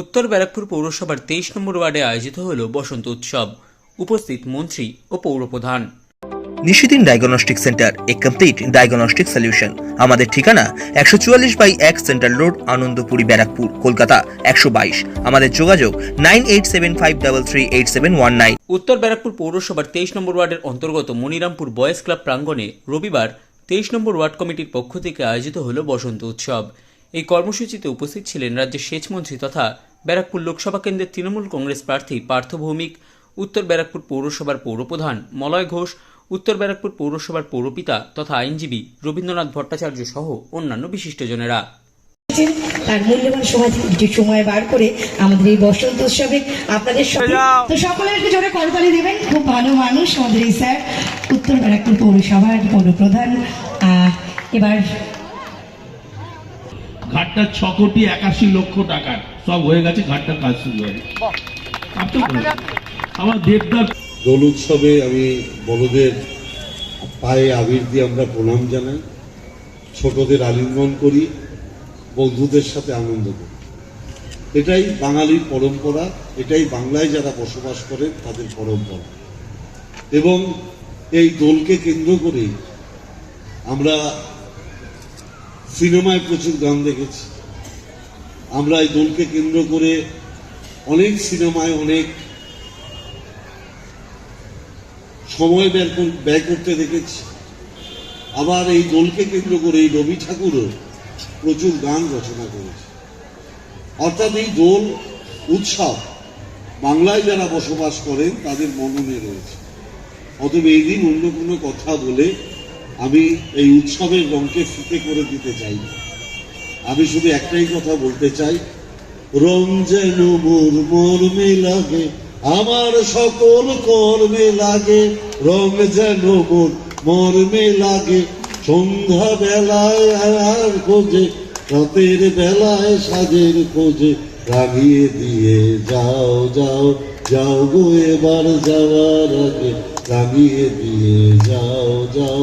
উত্তর ব্যারাকপুর পৌরসভার তেইশ নম্বর ওয়ার্ডে আয়োজিত হল বসন্ত উৎসব। উপস্থিত মন্ত্রী ও পৌরপ্রধান। নিশিদিন ডায়াগনস্টিক সেন্টার এ কমপ্লিট ডায়াগনস্টিক সলিউশন আমাদের ঠিকানা একশো চুয়াল্লিশ বাই এক সেন্ট্রাল রোড আনন্দপুরি ব্যারাকপুর কলকাতা একশো বাইশ। আমাদের যোগাযোগ nine eight seven five double three eight seven one nine. উত্তর ব্যারাকপুর পৌরসভার তেইশ নম্বর ওয়ার্ডের অন্তর্গত মনিরামপুর বয়েজ ক্লাব প্রাঙ্গণে রবিবার তেইশ নম্বর ওয়ার্ড কমিটির পক্ষ থেকে আয়োজিত হল বসন্ত উৎসব। এই কর্মসূচিতে উপস্থিত ছিলেন রাজ্যের সেচমন্ত্রী তথা ব্যারাকপুর লোকসভা কেন্দ্রের তৃণমূল কংগ্রেস প্রার্থী পার্থ ভৌমিক উত্তর ব্যারাকপুর পৌরসভার পৌরপ্রধান মলয় ঘোষ উত্তর ব্যারাকপুর পৌরসভার পৌরপিতা তথা আইনজীবী রবীন্দ্রনাথ ভট্টাচার্য সহ অন্যান্য বিশিষ্টজনেরা। তার মূল্যবান সময় যে সময় বার করে আমাদের এই বসন্ত উৎসবে আপনাদের সঙ্গে তো সকলের একটু জোরে করতালি দেবেন। খুব ভালো মানুষ আমাদের এই স্যার উত্তর ব্যারাকপুর পৌরসভার পৌরপ্রধান। আহ, এবার ঘাটটা ছ কোটি একাশি লক্ষ টাকার। সব হয়ে গেছে, ঘাটটার কাজ শুরু বলুন। আমার দেবদার দোল উৎসবে আমি বড়দের পায়ে আবির দিয়ে আমরা প্রণাম জানাই, ছোটদের আলিঙ্গন করি, বন্ধুদের সাথে আনন্দ করি। এটাই বাঙালির পরম্পরা, এটাই বাংলায় যারা বসবাস করেন তাদের পরম্পরা। এবং এই দোলকে কেন্দ্র করে আমরা সিনেমায় প্রচুর গান দেখেছি। আমরা এই দোলকে কেন্দ্র করে অনেক সিনেমায় অনেক সময় ব্যয় ব্যয় করতে দেখেছি। আবার এই দোলকে কেন্দ্র করে এই রবি ঠাকুরও প্রচুর গান রচনা করেছে। অর্থাৎ এই দোল উৎসব, বাংলায় যারা বসবাস করেন, তাদের মননে রয়েছে। অতএব এই দিন অন্য কোনো কথা বলে আমি এই উৎসবের রঙকে ফিকে করে দিতে চাই না। আমি শুধু একটাই কথা বলতে চাই, রং যেন মোর মর্মে লাগে, আমার সকল কর্মে লাগে, রং যেন মোর মর্মে লাগে। সন্ধ্যা বেলায় আর খোঁজে, রাতের বেলায় সাজের খোঁজে রাগিয়ে দিয়ে যাও যাও যাও গো এবার যাওয়ার আগে রাগিয়ে দিয়ে যাও যাও